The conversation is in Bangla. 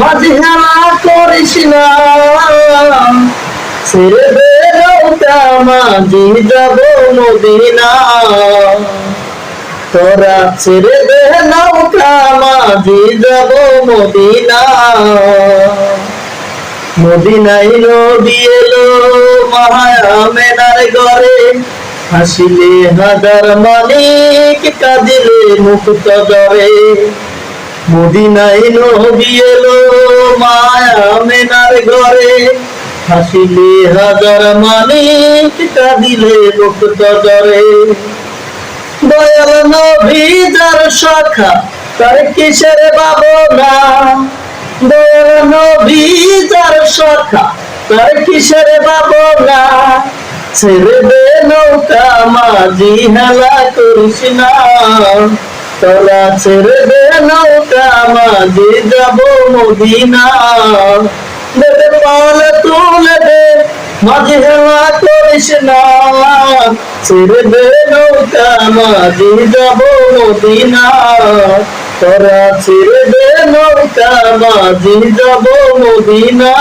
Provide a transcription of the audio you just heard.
মাঝি হেলা করিস না। ছেড়ে দে নৌকা, মাঝি যাব মদিনা তোরা ছেড়ে দে নৌকা, মাঝি যাব মদিনা মদিনাই নদী এলো মায়া মেনার ঘরে, হাসিলে হাজার মালিক কাঁদিলে মুক্ত জরে মদিনাই নদী এলো, মায়া মেনার ঘরে। হাসিলে হাজার মালিক কাঁদিলে মুক্ত জরে দয়াল নবী যার শাখা, তার কিসের ভাবনা? দয়াল নবী যার শাখা, তার কিসের ভাবনা? ছেড়ে দে নৌকা, মাঝি হেলা করিস না। তোরা ছেড়ে দে নৌকা, মাঝি যাব মদিনা দেবে পাল তুলে দে, মাঝি হেলা করিস না। ছেড়ে দে নৌকা, মাঝি যাব মদিনা তোরা ছেড়ে দে নৌকা, মাঝি যাব মদিনা